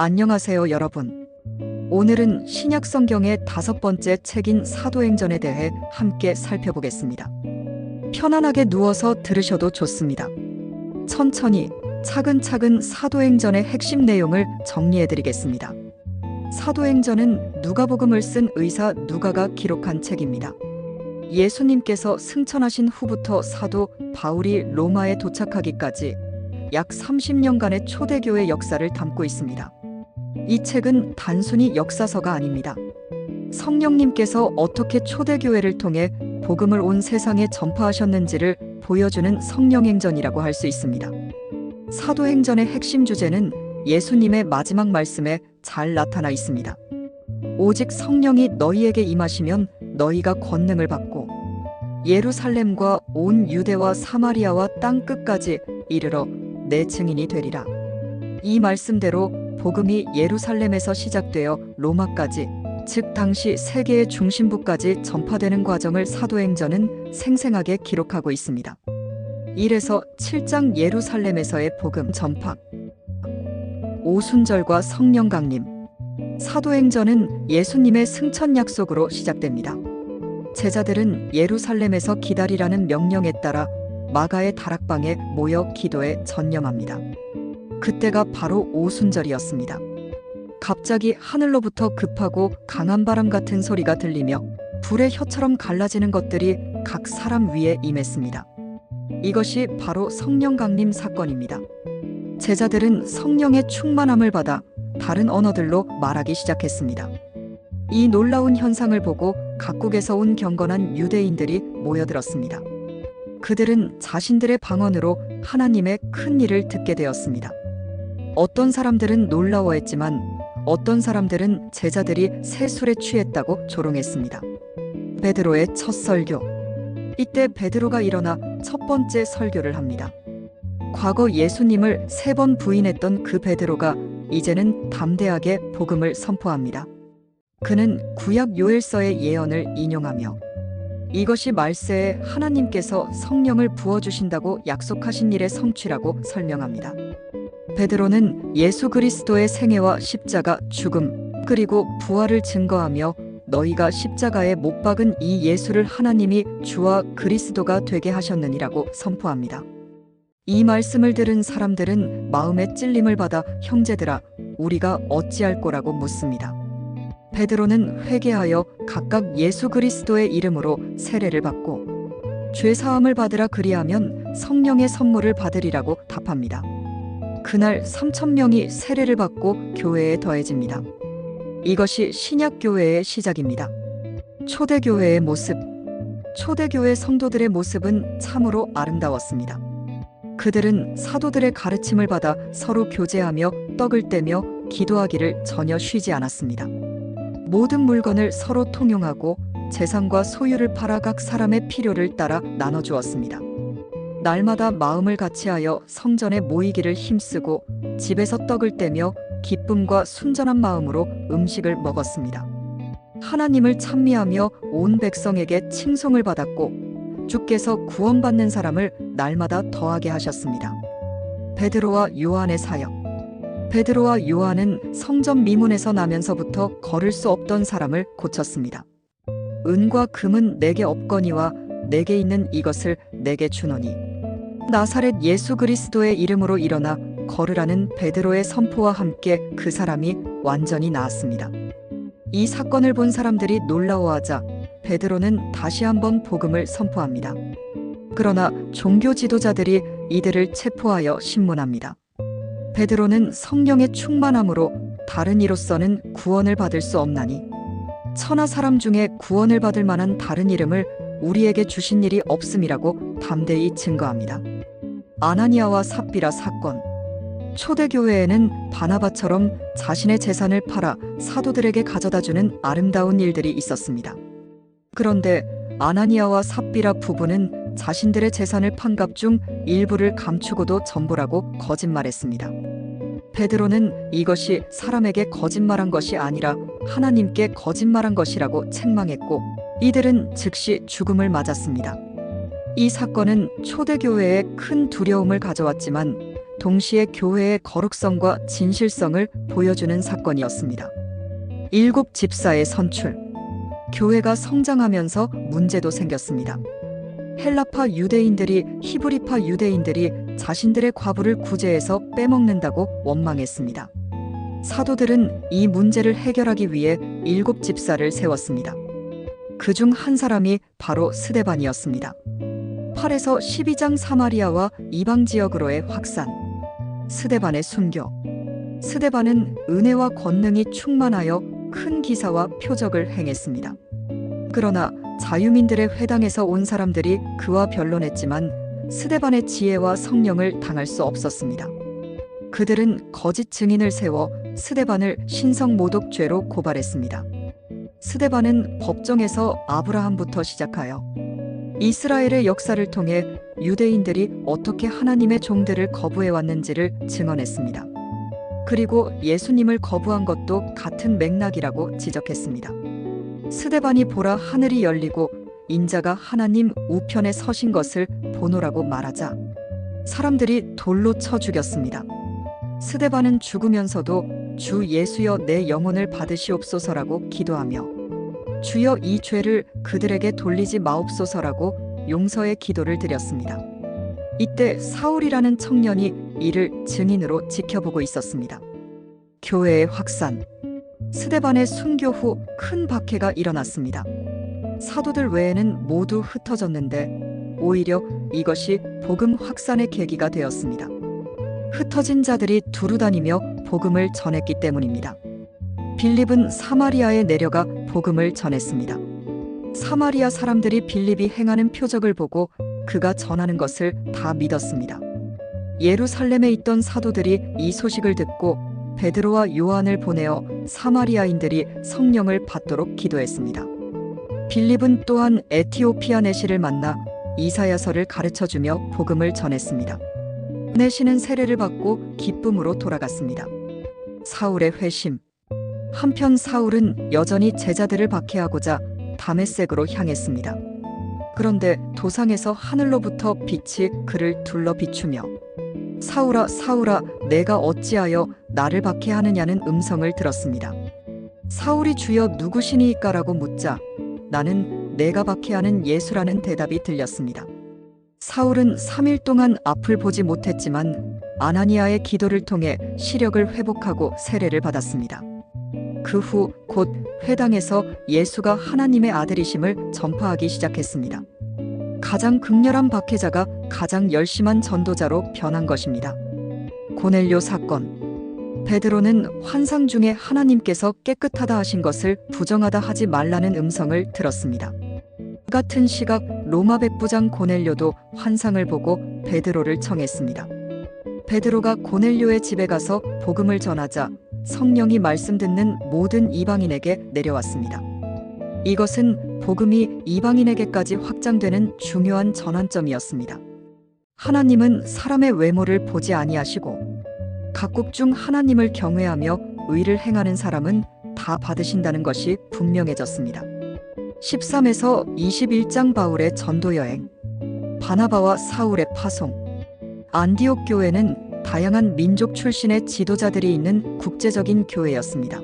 안녕하세요, 여러분. 오늘은 신약 성경의 다섯 번째 책인 사도행전에 대해 함께 살펴보겠습니다. 편안하게 누워서 들으셔도 좋습니다. 천천히 차근차근 사도행전의 핵심 내용을 정리해 드리겠습니다. 사도행전은 누가복음을 쓴 의사 누가가 기록한 책입니다. 예수님께서 승천하신 후부터 사도 바울이 로마에 도착하기까지 약 30년간의 초대교회 역사를 담고 있습니다. 이 책은 단순히 역사서가 아닙니다. 성령님께서 어떻게 초대교회를 통해 복음을 온 세상에 전파하셨는지를 보여주는 성령행전이라고 할 수 있습니다. 사도행전의 핵심 주제는 예수님의 마지막 말씀에 잘 나타나 있습니다. 오직 성령이 너희에게 임하시면 너희가 권능을 받고 예루살렘과 온 유대와 사마리아와 땅 끝까지 이르러 내 증인이 되리라. 이 말씀대로 복음이 예루살렘에서 시작되어 로마까지 즉 당시 세계의 중심부까지 전파되는 과정을 사도행전은 생생하게 기록하고 있습니다. 이래서 7장 예루살렘에서의 복음 전파 오순절과 성령 강림 사도행전은 예수님의 승천 약속으로 시작됩니다. 제자들은 예루살렘에서 기다리라는 명령에 따라 마가의 다락방에 모여 기도에 전념합니다. 그때가 바로 오순절이었습니다. 갑자기 하늘로부터 급하고 강한 바람 같은 소리가 들리며 불의 혀처럼 갈라지는 것들이 각 사람 위에 임했습니다. 이것이 바로 성령 강림 사건입니다. 제자들은 성령의 충만함을 받아 다른 언어들로 말하기 시작했습니다. 이 놀라운 현상을 보고 각국에서 온 경건한 유대인들이 모여들었습니다. 그들은 자신들의 방언으로 하나님의 큰 일을 듣게 되었습니다. 어떤 사람들은 놀라워했지만 어떤 사람들은 제자들이 새 술에 취했다고 조롱했습니다. 베드로의 첫 설교. 이때 베드로가 일어나 첫 번째 설교를 합니다. 과거 예수님을 세 번 부인했던 그 베드로가 이제는 담대하게 복음을 선포합니다. 그는 구약 요엘서의 예언을 인용하며 이것이 말세에 하나님께서 성령을 부어주신다고 약속하신 일의 성취라고 설명합니다. 베드로는 예수 그리스도의 생애와 십자가, 죽음, 그리고 부활을 증거하며 너희가 십자가에 못 박은 이 예수를 하나님이 주와 그리스도가 되게 하셨느니라고 선포합니다. 이 말씀을 들은 사람들은 마음의 찔림을 받아 형제들아 우리가 어찌할 거라고 묻습니다. 베드로는 회개하여 각각 예수 그리스도의 이름으로 세례를 받고 죄 사함을 받으라 그리하면 성령의 선물을 받으리라고 답합니다. 그날 3천 명이 세례를 받고 교회에 더해집니다. 이것이 신약 교회의 시작입니다. 초대 교회의 모습. 초대 교회 성도들의 모습은 참으로 아름다웠습니다. 그들은 사도들의 가르침을 받아 서로 교제하며 떡을 떼며 기도하기를 전혀 쉬지 않았습니다. 모든 물건을 서로 통용하고 재산과 소유를 팔아 각 사람의 필요를 따라 나눠 주었습니다. 날마다 마음을 같이하여 성전에 모이기를 힘쓰고 집에서 떡을 떼며 기쁨과 순전한 마음으로 음식을 먹었습니다. 하나님을 찬미하며 온 백성에게 칭송을 받았고 주께서 구원받는 사람을 날마다 더하게 하셨습니다. 베드로와 요한의 사역 베드로와 요한은 성전 미문에서 나면서부터 걸을 수 없던 사람을 고쳤습니다. 은과 금은 내게 없거니와 내게 있는 이것을 내게 주노니 나사렛 예수 그리스도의 이름으로 일어나 걸으라는 베드로의 선포와 함께 그 사람이 완전히 나았습니다. 이 사건을 본 사람들이 놀라워하자 베드로는 다시 한번 복음을 선포합니다. 그러나 종교 지도자들이 이들을 체포하여 신문합니다. 베드로는 성령의 충만함으로 다른 이로서는 구원을 받을 수 없나니 천하 사람 중에 구원을 받을 만한 다른 이름을 우리에게 주신 일이 없음이라고 담대히 증거합니다. 아나니아와 삽비라 사건 초대교회에는 바나바처럼 자신의 재산을 팔아 사도들에게 가져다 주는 아름다운 일들이 있었습니다. 그런데 아나니아와 삽비라 부부는 자신들의 재산을 판값 중 일부를 감추고도 전부라고 거짓말했습니다. 베드로는 이것이 사람에게 거짓말한 것이 아니라 하나님께 거짓말한 것이라고 책망했고 이들은 즉시 죽음을 맞았습니다. 이 사건은 초대교회에 큰 두려움을 가져왔지만 동시에 교회의 거룩성과 진실성을 보여주는 사건이었습니다. 일곱 집사의 선출. 교회가 성장하면서 문제도 생겼습니다. 헬라파 유대인들이 히브리파 유대인들이 자신들의 과부를 구제해서 빼먹는다고 원망했습니다. 사도들은 이 문제를 해결하기 위해 일곱 집사를 세웠습니다. 그 중 한 사람이 바로 스데반이었습니다. 8에서 12장 사마리아와 이방 지역으로의 확산. 스데반의 순교. 스데반은 은혜와 권능이 충만하여 큰 기사와 표적을 행했습니다. 그러나 자유민들의 회당에서 온 사람들이 그와 변론했지만 스데반의 지혜와 성령을 당할 수 없었습니다. 그들은 거짓 증인을 세워 스데반을 신성 모독죄로 고발했습니다. 스데반은 법정에서 아브라함부터 시작하여 이스라엘의 역사를 통해 유대인들이 어떻게 하나님의 종들을 거부해 왔는지를 증언했습니다. 그리고 예수님을 거부한 것도 같은 맥락이라고 지적했습니다. 스데반이 보라 하늘이 열리고 인자가 하나님 우편에 서신 것을 보노라고 말하자 사람들이 돌로 쳐 죽였습니다. 스데반은 죽으면서도 주 예수여 내 영혼을 받으시옵소서라고 기도하며 주여 이 죄를 그들에게 돌리지 마옵소서라고 용서의 기도를 드렸습니다. 이때 사울이라는 청년이 이를 증인으로 지켜보고 있었습니다. 교회의 확산. 스데반의 순교 후 큰 박해가 일어났습니다. 사도들 외에는 모두 흩어졌는데 오히려 이것이 복음 확산의 계기가 되었습니다. 흩어진 자들이 두루 다니며 복음을 전했기 때문입니다. 빌립은 사마리아에 내려가 복음을 전했습니다. 사마리아 사람들이 빌립이 행하는 표적을 보고 그가 전하는 것을 다 믿었습니다. 예루살렘에 있던 사도들이 이 소식을 듣고 베드로와 요한을 보내어 사마리아인들이 성령을 받도록 기도했습니다. 빌립은 또한 에티오피아 내시를 만나 이사야서를 가르쳐 주며 복음을 전했습니다. 내시는 세례를 받고 기쁨으로 돌아갔습니다. 사울의 회심. 한편 사울은 여전히 제자들을 박해하고자 다메섹으로 향했습니다. 그런데 도상에서 하늘로부터 빛이 그를 둘러 비추며 사울아 사울아 내가 어찌하여 나를 박해하느냐는 음성을 들었습니다. 사울이 주여 누구시니이까라고 묻자 나는 내가 박해하는 예수라는 대답이 들렸습니다. 사울은 3일 동안 앞을 보지 못했지만 아나니아의 기도를 통해 시력을 회복하고 세례를 받았습니다. 그 후 곧 회당에서 예수가 하나님의 아들이심을 전파하기 시작했습니다. 가장 극렬한 박해자가 가장 열심한 전도자로 변한 것입니다. 고넬료 사건. 베드로는 환상 중에 하나님께서 깨끗하다 하신 것을 부정하다 하지 말라는 음성을 들었습니다. 같은 시각 로마 백부장 고넬료도 환상을 보고 베드로를 청했습니다. 베드로가 고넬료의 집에 가서 복음을 전하자 성령이 말씀 듣는 모든 이방인에게 내려왔습니다. 이것은 복음이 이방인에게까지 확장되는 중요한 전환점이었습니다. 하나님은 사람의 외모를 보지 아니하시고 각국 중 하나님을 경외하며 의를 행하는 사람은 다 받으신다는 것이 분명해졌습니다. 13에서 21장 바울의 전도 여행 바나바와 사울의 파송 안디옥 교회는 다양한 민족 출신의 지도자들이 있는 국제적인 교회였습니다.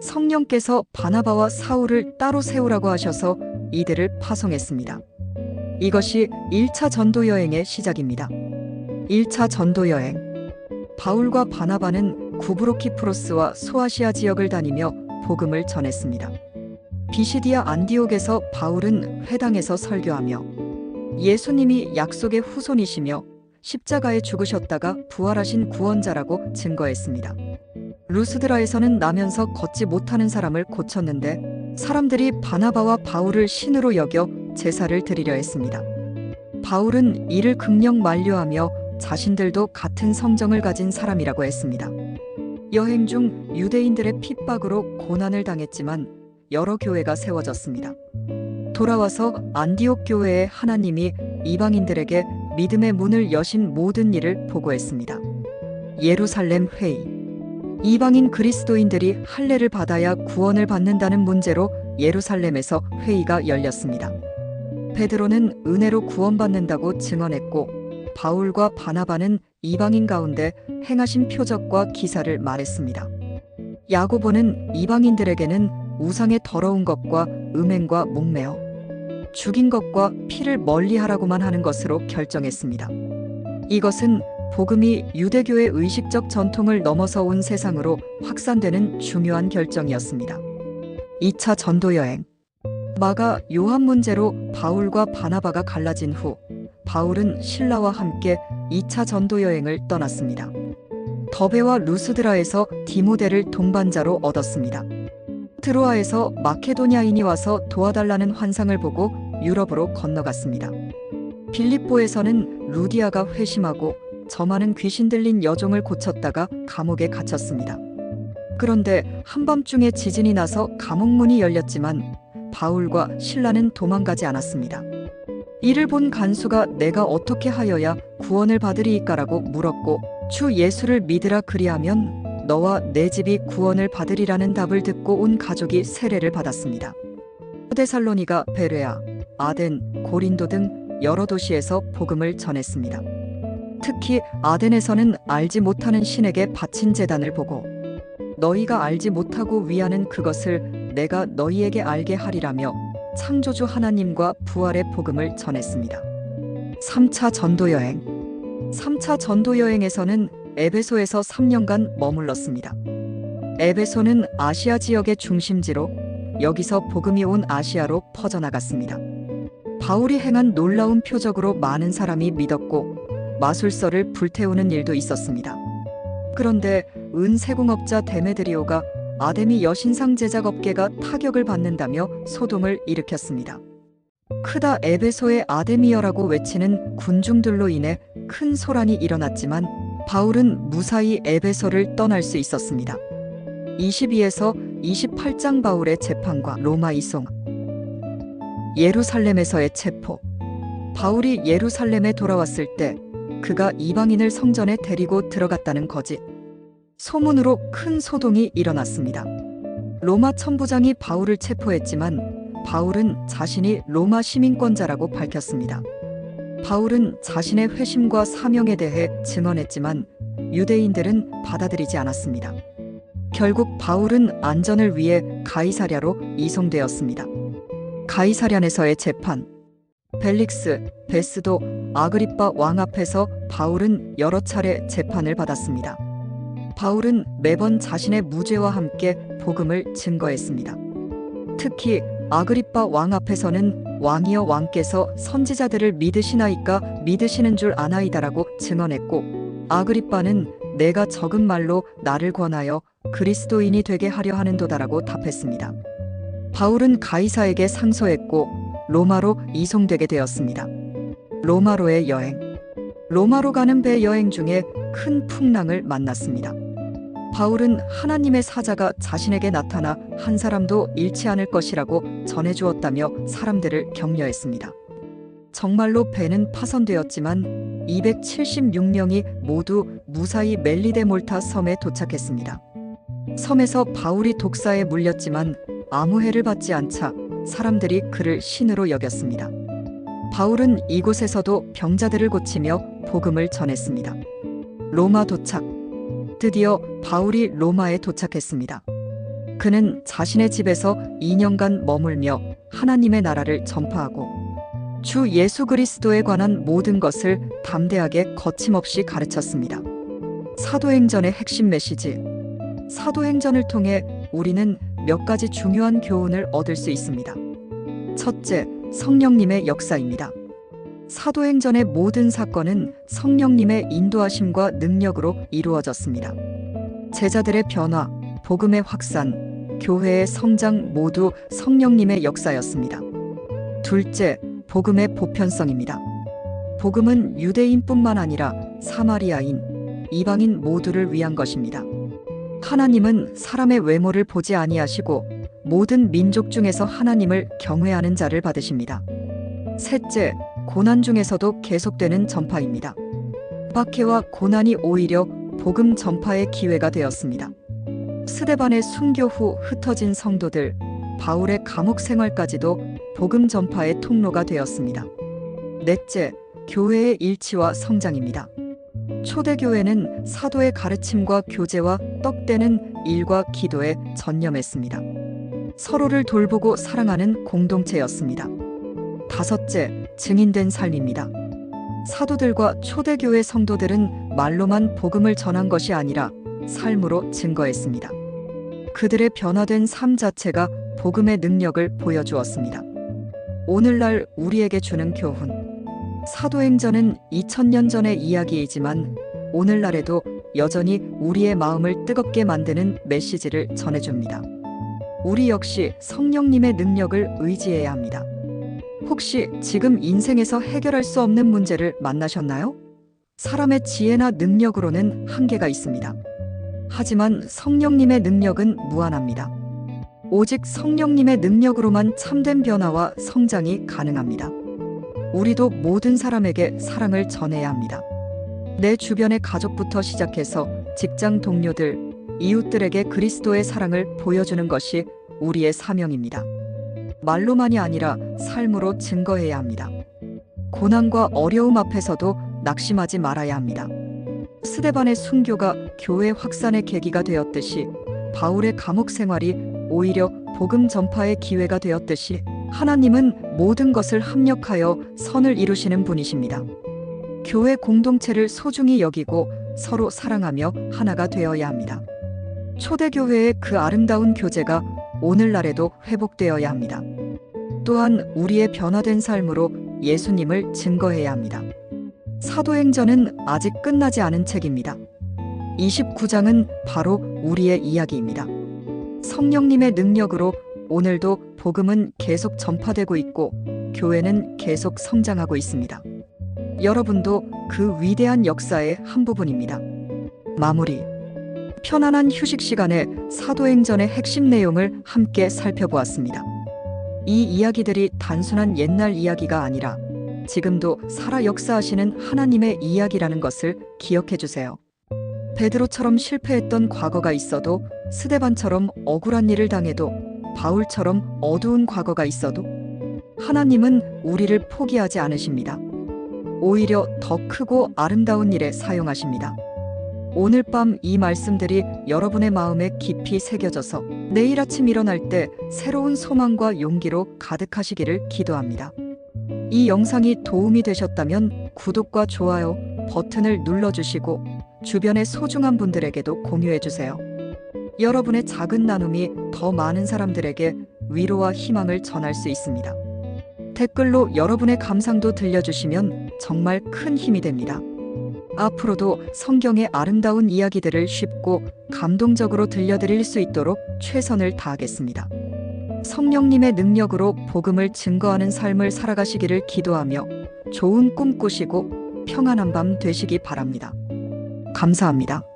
성령께서 바나바와 사울을 따로 세우라고 하셔서 이들을 파송했습니다. 이것이 1차 전도 여행의 시작입니다. 1차 전도 여행. 바울과 바나바는 구브로키프로스와 소아시아 지역을 다니며 복음을 전했습니다. 비시디아 안디옥에서 바울은 회당에서 설교하며 예수님이 약속의 후손이시며 십자가에 죽으셨다가 부활하신 구원자라고 증거했습니다. 루스드라에서는 나면서 걷지 못하는 사람을 고쳤는데 사람들이 바나바와 바울을 신으로 여겨 제사를 드리려 했습니다. 바울은 이를 극력 만류하며 자신들도 같은 성정을 가진 사람이라고 했습니다. 여행 중 유대인들의 핍박으로 고난을 당했지만 여러 교회가 세워졌습니다. 돌아와서 안디옥 교회의 하나님이 이방인들에게 믿음의 문을 여신 모든 일을 보고했습니다. 예루살렘 회의. 이방인 그리스도인들이 할례를 받아야 구원을 받는다는 문제로 예루살렘에서 회의가 열렸습니다. 베드로는 은혜로 구원받는다고 증언했고 바울과 바나바는 이방인 가운데 행하신 표적과 기사를 말했습니다. 야고보는 이방인들에게는 우상의 더러운 것과 음행과 목매어 죽인 것과 피를 멀리하라고만 하는 것으로 결정했습니다. 이것은 복음이 유대교의 의식적 전통을 넘어서 온 세상으로 확산되는 중요한 결정이었습니다. 2차 전도 여행 마가 요한 문제로 바울과 바나바가 갈라진 후 바울은 신라와 함께 2차 전도 여행을 떠났습니다. 더베와 루스드라에서 디모데를 동반자로 얻었습니다. 트로아에서 마케도니아인이 와서 도와달라는 환상을 보고 유럽으로 건너갔습니다. 빌립보에서는 루디아가 회심하고 저많은 귀신 들린 여종을 고쳤다가 감옥에 갇혔습니다. 그런데 한밤중에 지진이 나서 감옥 문이 열렸지만 바울과 신라는 도망가지 않았습니다. 이를 본 간수가 내가 어떻게 하여야 구원을 받으리이까라고 물었고 주 예수를 믿으라 그리하면 너와 내 집이 구원을 받으리라는 답을 듣고 온 가족이 세례를 받았습니다. 데살로니가 베레아, 아덴, 고린도 등 여러 도시에서 복음을 전했습니다. 특히 아덴에서는 알지 못하는 신에게 바친 재단을 보고 너희가 알지 못하고 위하는 그것을 내가 너희에게 알게 하리라며 창조주 하나님과 부활의 복음을 전했습니다. 3차 전도 여행 3차 전도 여행에서는 에베소에서 3년간 머물렀습니다. 에베소는 아시아 지역의 중심지로 여기서 복음이 온 아시아로 퍼져나갔습니다. 바울이 행한 놀라운 표적으로 많은 사람이 믿었고 마술서를 불태우는 일도 있었습니다. 그런데 은세공업자 데메드리오가 아데미 여신상 제작 업계가 타격을 받는다며 소동을 일으켰습니다. 크다 에베소의 아데미어라고 외치는 군중들로 인해 큰 소란이 일어났지만 바울은 무사히 에베소를 떠날 수 있었습니다. 22에서 28장 바울의 재판과 로마 이송 예루살렘에서의 체포 바울이 예루살렘에 돌아왔을 때 그가 이방인을 성전에 데리고 들어갔다는 거짓 소문으로 큰 소동이 일어났습니다. 로마 천부장이 바울을 체포했지만 바울은 자신이 로마 시민권자라고 밝혔습니다. 바울은 자신의 회심과 사명에 대해 증언했지만 유대인들은 받아들이지 않았습니다. 결국 바울은 안전을 위해 가이사랴로 이송되었습니다. 가이사랴에서의 재판 벨릭스, 베스도, 아그리빠 왕 앞에서 바울은 여러 차례 재판을 받았습니다. 바울은 매번 자신의 무죄와 함께 복음을 증거했습니다. 특히 아그리빠 왕 앞에서는 왕이여 왕께서 선지자들을 믿으시나이까 믿으시는 줄 아나이다라고 증언했고 아그리빠는 내가 적은 말로 나를 권하여 그리스도인이 되게 하려 하는도다라고 답했습니다. 바울은 가이사에게 상소했고 로마로 이송되게 되었습니다. 로마로의 여행 로마로 가는 배 여행 중에 큰 풍랑을 만났습니다. 바울은 하나님의 사자가 자신에게 나타나 한 사람도 잃지 않을 것이라고 전해주었다며 사람들을 격려했습니다. 정말로 배는 파손되었지만 276명이 모두 무사히 멜리데 몰타 섬에 도착했습니다. 섬에서 바울이 독사에 물렸지만 아무 해를 받지 않자 사람들이 그를 신으로 여겼습니다. 바울은 이곳에서도 병자들을 고치며 복음을 전했습니다. 로마 도착. 드디어 바울이 로마에 도착했습니다. 그는 자신의 집에서 2년간 머물며 하나님의 나라를 전파하고 주 예수 그리스도에 관한 모든 것을 담대하게 거침없이 가르쳤습니다. 사도행전의 핵심 메시지. 사도행전을 통해 우리는 몇 가지 중요한 교훈을 얻을 수 있습니다. 첫째, 성령님의 역사입니다. 사도행전의 모든 사건은 성령님의 인도하심과 능력으로 이루어졌습니다. 제자들의 변화, 복음의 확산, 교회의 성장 모두 성령님의 역사였습니다. 둘째, 복음의 보편성입니다. 복음은 유대인뿐만 아니라 사마리아인, 이방인 모두를 위한 것입니다. 하나님은 사람의 외모를 보지 아니하시고 모든 민족 중에서 하나님을 경외하는 자를 받으십니다. 셋째, 고난 중에서도 계속되는 전파입니다. 박해와 고난이 오히려 복음 전파의 기회가 되었습니다. 스데반의 순교 후 흩어진 성도들, 바울의 감옥 생활까지도 복음 전파의 통로가 되었습니다. 넷째, 교회의 일치와 성장입니다. 초대교회는 사도의 가르침과 교제와 떡되는 일과 기도에 전념했습니다. 서로를 돌보고 사랑하는 공동체였습니다. 다섯째, 증인된 삶입니다. 사도들과 초대교회 성도들은 말로만 복음을 전한 것이 아니라 삶으로 증거했습니다. 그들의 변화된 삶 자체가 복음의 능력을 보여주었습니다. 오늘날 우리에게 주는 교훈. 사도행전은 2000년 전의 이야기이지만 오늘날에도 여전히 우리의 마음을 뜨겁게 만드는 메시지를 전해줍니다. 우리 역시 성령님의 능력을 의지해야 합니다. 혹시 지금 인생에서 해결할 수 없는 문제를 만나셨나요? 사람의 지혜나 능력으로는 한계가 있습니다. 하지만 성령님의 능력은 무한합니다. 오직 성령님의 능력으로만 참된 변화와 성장이 가능합니다. 우리도 모든 사람에게 사랑을 전해야 합니다. 내 주변의 가족부터 시작해서 직장 동료들, 이웃들에게 그리스도의 사랑을 보여주는 것이 우리의 사명입니다. 말로만이 아니라 삶으로 증거해야 합니다. 고난과 어려움 앞에서도 낙심하지 말아야 합니다. 스데반의 순교가 교회 확산의 계기가 되었듯이 바울의 감옥 생활이 오히려 복음 전파의 기회가 되었듯이 하나님은 모든 것을 합력하여 선을 이루시는 분이십니다. 교회 공동체를 소중히 여기고 서로 사랑하며 하나가 되어야 합니다. 초대교회의 그 아름다운 교제가 오늘날에도 회복되어야 합니다. 또한 우리의 변화된 삶으로 예수님을 증거해야 합니다. 사도행전은 아직 끝나지 않은 책입니다. 29장은 바로 우리의 이야기입니다. 성령님의 능력으로 오늘도 복음은 계속 전파되고 있고 교회는 계속 성장하고 있습니다. 여러분도 그 위대한 역사의 한 부분입니다. 마무리. 편안한 휴식 시간에 사도행전의 핵심 내용을 함께 살펴보았습니다. 이 이야기들이 단순한 옛날 이야기가 아니라 지금도 살아 역사하시는 하나님의 이야기라는 것을 기억해 주세요. 베드로처럼 실패했던 과거가 있어도 스데반처럼 억울한 일을 당해도 바울처럼 어두운 과거가 있어도 하나님은 우리를 포기하지 않으십니다. 오히려 더 크고 아름다운 일에 사용하십니다. 오늘 밤 이 말씀들이 여러분의 마음에 깊이 새겨져서 내일 아침 일어날 때 새로운 소망과 용기로 가득하시기를 기도합니다. 이 영상이 도움이 되셨다면 구독과 좋아요 버튼을 눌러주시고 주변의 소중한 분들에게도 공유해주세요. 여러분의 작은 나눔이 더 많은 사람들에게 위로와 희망을 전할 수 있습니다. 댓글로 여러분의 감상도 들려주시면 정말 큰 힘이 됩니다. 앞으로도 성경의 아름다운 이야기들을 쉽고 감동적으로 들려드릴 수 있도록 최선을 다하겠습니다. 성령님의 능력으로 복음을 증거하는 삶을 살아가시기를 기도하며 좋은 꿈 꾸시고 평안한 밤 되시기 바랍니다. 감사합니다.